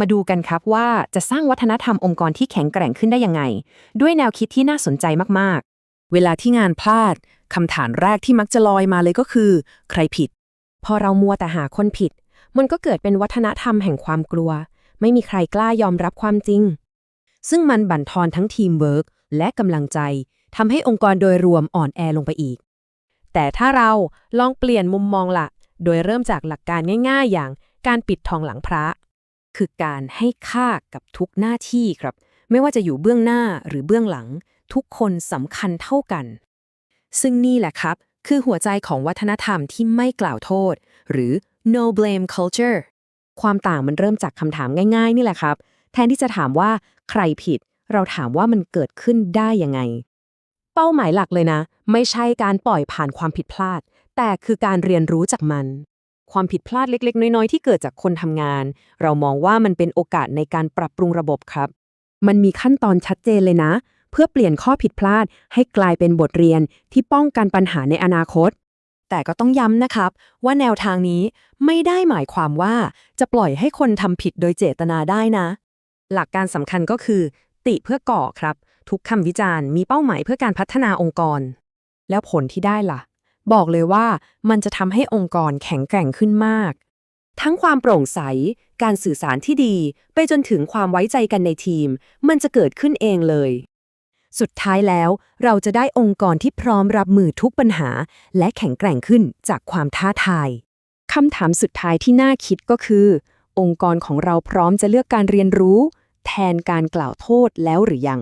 มาดูกันครับว่าจะสร้างวัฒนธรรมองค์กรที่แข็งแกร่งขึ้นได้ยังไง ด้วยแนวคิดที่น่าสนใจมากเวลาที่งานพลาดคำถามแรกที่มักจะลอยมาเลยก็คือ ใครผิด พอเรามัวแต่หาคนผิด มันก็เกิดเป็นวัฒนธรรมแห่งความกลัว ไม่มีใครกล้ายอมรับความจริง ซึ่งมันบั่นทอนทั้งทีมเวิร์กและกำลังใจทำให้องค์กรโดยรวมอ่อนแอลงไปอีก แต่ถ้าเราลองเปลี่ยนมุมมองละ โดยเริ่มจากหลักการง่าย ๆ อย่างการปิดทองหลังพระ คือการให้ค่ากับทุกหน้าที่ครับ ไม่ว่าจะอยู่เบื้องหน้าหรือเบื้องหลัง ทุกคนสำคัญเท่ากัน ซึ่งนี่แหละครับ คือหัวใจของวัฒนธรรมที่ไม่กล่าวโทษ หรือ no blame culture ความต่างมันเริ่มจากคำถามง่าย ๆ นี่แหละครับ แทนที่จะถามว่าใครผิด เราถามว่ามันเกิดขึ้นได้ยังไง เป้าหมายหลักเลยนะ ไม่ใช่การปล่อยผ่านความผิดพลาด แต่คือการเรียนรู้จากมัน ความผิดพลาดเล็ก ๆ น้อย ๆ ที่เกิดจากคนทำงาน เรามองว่ามันเป็นโอกาสในการปรับปรุงระบบครับ มันมีขั้นตอนชัดเจนเลยนะ เพื่อเปลี่ยนข้อผิดพลาดให้กลายเป็นบทเรียนที่ป้องกันปัญหาในอนาคต แต่ก็ต้องย้ำนะครับ ว่าแนวทางนี้ไม่ได้หมายความว่าจะปล่อยให้คนทำผิดโดยเจตนาได้นะ หลักการสำคัญก็คือ ติเพื่อก่อครับ ทุกคำวิจารณ์มีเป้าหมายเพื่อการพัฒนาองค์กร แล้วผลที่ได้ล่ะ บอกเลยว่ามันจะทำให้องค์กรแข็งแกร่งขึ้นมาก ทั้งความโปร่งใส การสื่อสารที่ดี ไปจนถึงความไว้ใจกันในทีม มันจะเกิดขึ้นเองเลย สุดท้ายแล้ว เราจะได้องค์กรที่พร้อมรับมือทุกปัญหา และแข็งแกร่งขึ้นจากความท้าทายคำถามสุดท้ายที่น่าคิดก็คือ องค์กรของเราพร้อมจะเลือกการเรียนรู้ แทนการกล่าวโทษแล้วหรือยัง